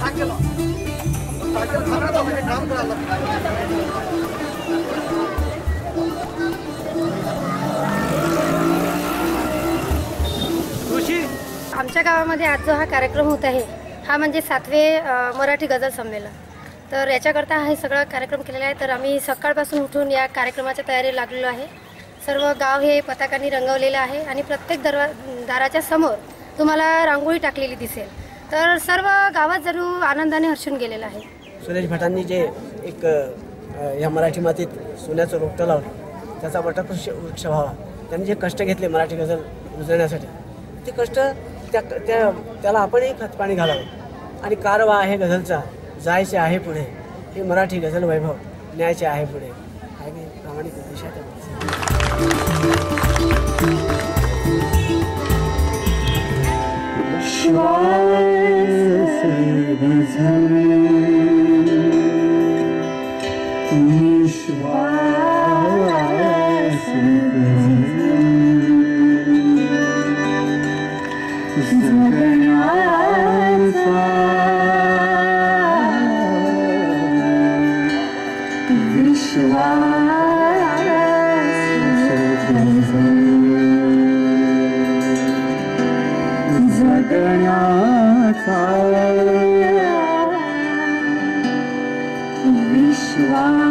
Angelo. आमच्या गावामध्ये आज जो हा कार्यक्रम होत आहे. हा म्हणजे सातवे मराठी गजल संमेलन. तर याच्याकरता हे सगळं कार्यक्रम केलेला आहे. तर आम्ही सकाळपासून उठून या कार्यक्रमाच्या तयारी लागलेलो आहे. सर्व गाव हे पताकांनी रंगवलेलं आहे आणि प्रत्येक दरवा दाराच्या समोर तुम्हाला रांगोळी टाकलेली दिसेल. तर सर्व गावात जरूर आनंदाने हर्षून गेलेलं आहे. सुरेश भटांनी जे एक या मराठी मातीत सोन्याचं रोपटं लावलं त्याचा वटकृष वृक्ष व्हावा. त्यांनी जे कष्ट घेतले मराठी गझल रुजवण्यासाठी ते कष्ट त्या त्या त्याला आपणही खतपाणी घालावं. आणि कारवा आहे गझलचा जायचे आहे पुढे. हे मराठी गझल वैभव न्यायचे आहे पुढे. आणि प्रामाणिक Загоняется Вишла